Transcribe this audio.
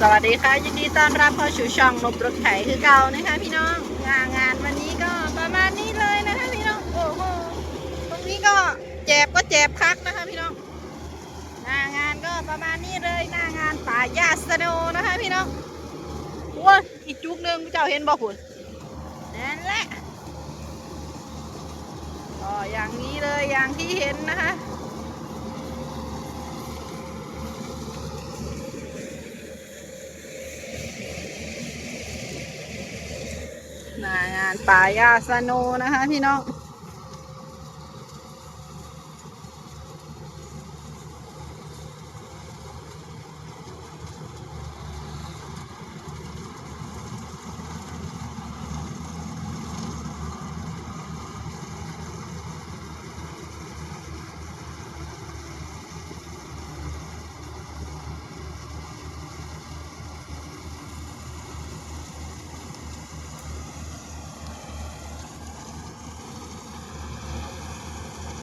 สวัสดีค่ะ ยินดีต้อนรับเข้าสู่ช่องนบรถไถคือเก่านะคะพี่น้องงานงานวันนี้ก็ประมาณนี้เลยนะคะพี่น้องโอ้โหตรงนี้ก็เจ็บก็เจ็บคักนะคะพี่น้องหน้างานก็ประมาณนี้เลยหน้างานป่ายาสโนนะคะพี่น้องว้าอีกจุกหนึ่งเจ้าเห็นบ่คุณนั่นแหละก็อย่างนี้เลยอย่างที่เห็นนะคะ หน้า งานป่ายาสโนนะคะ พี่น้อง